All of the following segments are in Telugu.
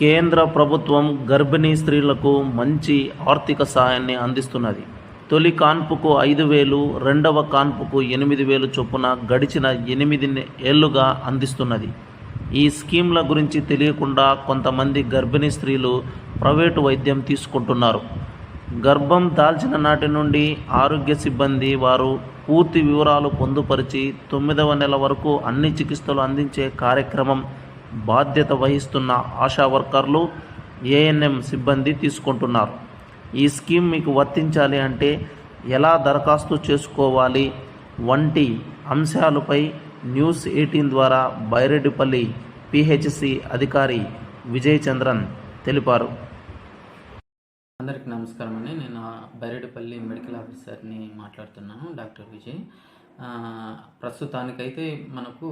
కేంద్ర ప్రభుత్వం గర్భిణీ స్త్రీలకు మంచి ఆర్థిక సహాయాన్ని అందిస్తున్నది. తొలి కాన్పుకు ఐదు వేలు రెండవ కాన్పుకు ఎనిమిది వేలు చొప్పున గడిచిన ఎనిమిది ఏళ్ళుగా అందిస్తున్నది. ఈ స్కీమ్ల గురించి తెలియకుండా కొంతమంది గర్భిణీ స్త్రీలు ప్రైవేటు వైద్యం తీసుకుంటున్నారు. గర్భం దాల్చిన నాటి నుండి ఆరోగ్య సిబ్బంది వారు పూర్తి వివరాలు పొందుపరిచి తొమ్మిదవ నెల వరకు అన్ని చికిత్సలు అందించే కార్యక్రమం బాధ్యత వహిస్తున్న ఆశా వర్కర్లు ఏఎన్ఎం సిబ్బంది తీసుకుంటున్నారు. ఈ స్కీమ్ మీకు వర్తించాలి అంటే ఎలా దరఖాస్తు చేసుకోవాలి? వంటి అంశాలపై న్యూస్ ఎయిటీన్ ద్వారా బైరెడ్డిపల్లి పిహెచ్సి అధికారి విజయచంద్రన్ తెలిపారు. అందరికీ నమస్కారం అండి. నేను బైరెడ్డిపల్లి మెడికల్ ఆఫీసర్ని మాట్లాడుతున్నాను డాక్టర్ విజయ్. ప్రస్తుతానికైతే మనకు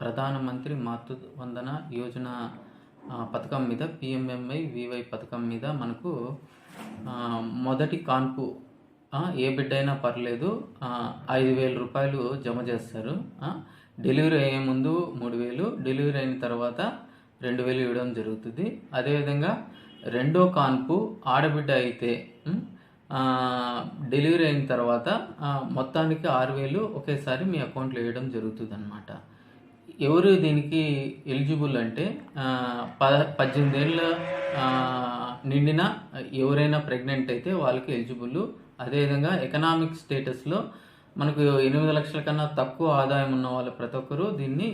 ప్రధానమంత్రి మాతృ వందన యోజన పథకం మీద పిఎంఎంఐ వివై పథకం మీద మనకు మొదటి కాన్పు ఏ బిడ్డ అయినా పర్లేదు ఐదు వేల రూపాయలు జమ చేస్తారు. డెలివరీ అయ్యే ముందు మూడు వేలు డెలివరీ అయిన తర్వాత రెండు వేలు ఇవ్వడం జరుగుతుంది. అదేవిధంగా రెండో కాన్పు ఆడబిడ్డ అయితే డెలివరీ అయిన తర్వాత మొత్తానికి ఆరు వేలు ఒకేసారి మీ అకౌంట్లో వేయడం జరుగుతుంది అనమాట ఎవరు దీనికి ఎలిజిబుల్ అంటే పద పద్దెనిమిది ఏళ్ళ నిండిన ఎవరైనా ప్రెగ్నెంట్ అయితే వాళ్ళకి ఎలిజిబుల్. అదేవిధంగా ఎకనామిక్ స్టేటస్లో మనకు ఎనిమిది లక్షల కన్నా తక్కువ ఆదాయం ఉన్న వాళ్ళు ప్రతి ఒక్కరూ దీన్ని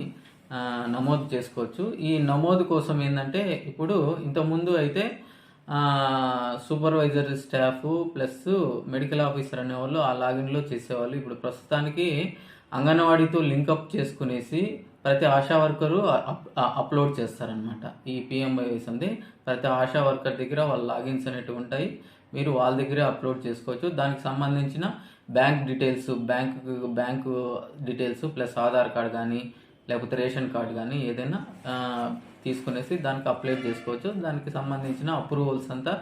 నమోదు చేసుకోవచ్చు. ఈ నమోదు కోసం ఏంటంటే ఇప్పుడు ఇంతకుముందు అయితే supervisor staff plus medical officer అనేవాళ్ళు ఆ లాగిన్లో చేసేవాళ్ళు. ఇప్పుడు ప్రస్తుతానికి అంగన్వాడీతో లింకప్ చేసుకునేసి ప్రతి ఆశా వర్కరు అప్- అప్లోడ్ చేస్తారనమాట ఈ పిఎంఐఎస్ ఉంది ప్రతి ఆశా వర్కర్ దగ్గర వాళ్ళ లాగిన్స్ అనేటివి ఉంటాయి. మీరు వాళ్ళ దగ్గరే అప్లోడ్ చేసుకోవచ్చు. దానికి సంబంధించిన bank details bank bank details plus Aadhaar card కానీ లేకపోతే రేషన్ కార్డ్ కానీ ఏదైనా తీసుకునేసి దానికి అప్లై చేసుకోవచ్చు. దానికి సంబంధించిన అప్రూవల్స్ అంతా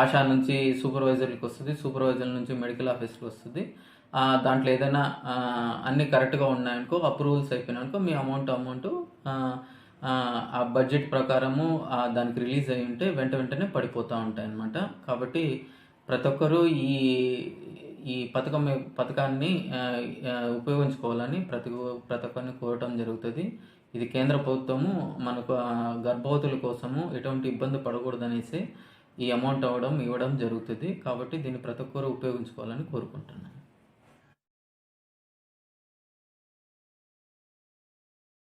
ఆశా నుంచి సూపర్వైజర్కి వస్తుంది సూపర్వైజర్ నుంచి మెడికల్ ఆఫీస్కి వస్తుంది. దాంట్లో ఏదైనా అన్నీ అన్ని కరెక్ట్గా ఉన్నాయనుకో అప్రూవల్స్ అయిపోయినాయనుకో మీ అమౌంట్ అమౌంట్ ఆ బడ్జెట్ ప్రకారము దానికి రిలీజ్ అయి ఉంటే వెంట వెంటనే పడిపోతూ ఉంటాయి అన్నమాట కాబట్టి ప్రతి ఒక్కరూ ఈ ఈ పథకం పథకాన్ని ఉపయోగించుకోవాలని ప్రతి ప్రతి ఒక్కరిని కోరటం జరుగుతుంది. ఇది కేంద్ర ప్రభుత్వము మనకు గర్భవతుల కోసము ఎటువంటి ఇబ్బంది పడకూడదనేసి ఈ అమౌంట్ అవ్వడం ఇవ్వడం జరుగుతుంది. కాబట్టి దీన్ని ప్రతి ఒక్కరూ ఉపయోగించుకోవాలని కోరుకుంటున్నాను.